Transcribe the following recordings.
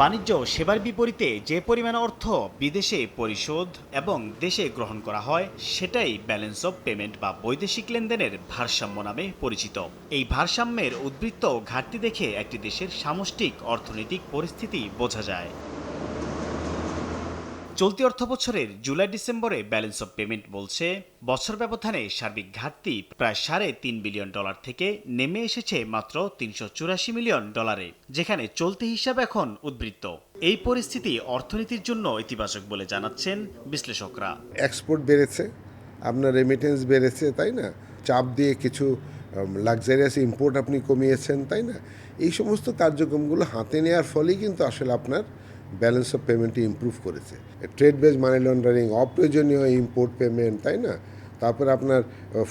বাণিজ্য সেবার বিপরীতে যে পরিমাণ অর্থ বিদেশে পরিশোধ এবং দেশে গ্রহণ করা হয়, সেটাই ব্যালেন্স অফ পেমেন্ট বা বৈদেশিক লেনদেনের ভারসাম্য নামে পরিচিত। এই ভারসাম্যের উদ্বৃত্ত ঘাটতি দেখে একটি দেশের সামষ্টিক অর্থনৈতিক পরিস্থিতি বোঝা যায়। চলতি অর্থ বছরের জুলাই ডিসেম্বরে ব্যালেন্স অফ পেমেন্ট বলছে, বছর ব্যবধানে সার্বিক ঘাটতি প্রায় সাড়ে তিন বিলিয়ন ডলার থেকে নেমে এসেছে মাত্র তিনশো চুরাশি মিলিয়ন ডলারে, যেখানে চলতি হিসাব এখন উদ্বৃত্ত। এই পরিস্থিতি অর্থনীতির জন্য ইতিবাচক বলে জানাচ্ছেন বিশ্লেষকরা। এক্সপোর্ট বেড়েছে, আপনার রেমিটেন্স বেড়েছে, তাই না? চাপ দিয়ে কিছু লাক্সারিয়াস ইম্পোর্ট আপনি কমিয়েছেন, তাই না? এই সমস্ত কার্যক্রমগুলো হাতে নেওয়ার ফলেই কিন্তু আসলে আপনার ব্যালেন্স অফ পেমেন্টটি ইম্প্রুভ করেছে। ট্রেড বেজ মানি লন্ডারিং অপ্রয়োজনীয় ইম্পোর্ট পেমেন্ট তাই না? তারপরে আপনার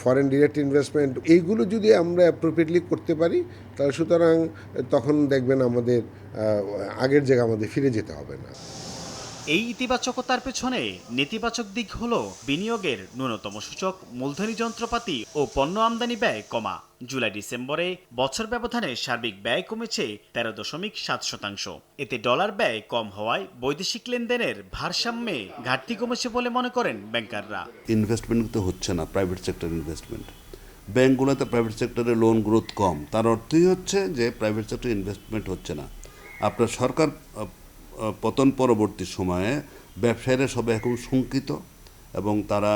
ফরেন ডিরেক্ট ইনভেস্টমেন্ট এইগুলো যদি আমরা অ্যাপ্রোপ্রিয়েটলি করতে পারি, তাহলে সুতরাং, তখন দেখবেন আমাদের আগের জায়গা আমাদের ফিরে যেতে হবে না। এই ইতিবাচকতার পেছনে নেতিবাচক দিক হল বিনিয়োগের ন্যূনতম সূচক, মূলধনী যন্ত্রপাতি ও পণ্য আমদানি ব্যয় কমা। জুলাই ডিসেম্বরে বছর ব্যবধানে সার্বিক ব্যয় কমেছে তেরো দশমিক সাত শতাংশ। এতে ডলার ব্যয় কম হওয়ায় বৈদেশিক লেনদেনের ভারসাম্যে ঘাটতি কমেছে বলে মনে করেন ব্যাংকাররা। ইনভেস্টমেন্ট তো হচ্ছে না প্রাইভেট সেক্টর ইনভেস্টমেন্ট ব্যাঙ্কগুলোতে প্রাইভেট সেক্টরে লোন গ্রোথ কম। তার অর্থই হচ্ছে যে প্রাইভেট সেক্টর ইনভেস্টমেন্ট হচ্ছে না। আপনার সরকার পতন পরবর্তী সময়ে ব্যবসায়ীরা সবাই এখন শঙ্কিত এবং তারা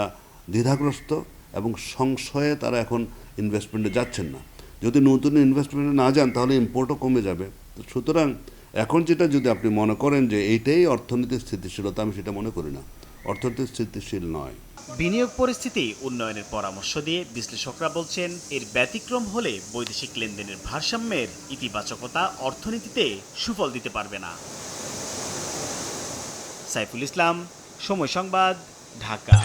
দ্বিধাগ্রস্ত এবং সংশয়ে তারা এখন ইনভেস্টমেন্টে যাচ্ছেন না। যদি নতুন ইনভেস্টমেন্টে না যান, তাহলে ইম্পোর্টও কমে যাবে। সুতরাং এখন যেটা যদি আপনি মনে করেন যে এইটাই অর্থনীতির স্থিতিশীলতা, আমি সেটা মনে করি না। অর্থনীতি স্থিতিশীল নয়। বিনিয়োগ পরিস্থিতি, উন্নয়নের পরামর্শ দিয়ে বিশ্লেষকরা বলছেন, এর ব্যতিক্রম হলে বৈদেশিক লেনদেনের ভারসাম্যের ইতিবাচকতা অর্থনীতিতে সুফল দিতে পারবে না। সাইফুল ইসলাম সময় সংবাদ ঢাকা।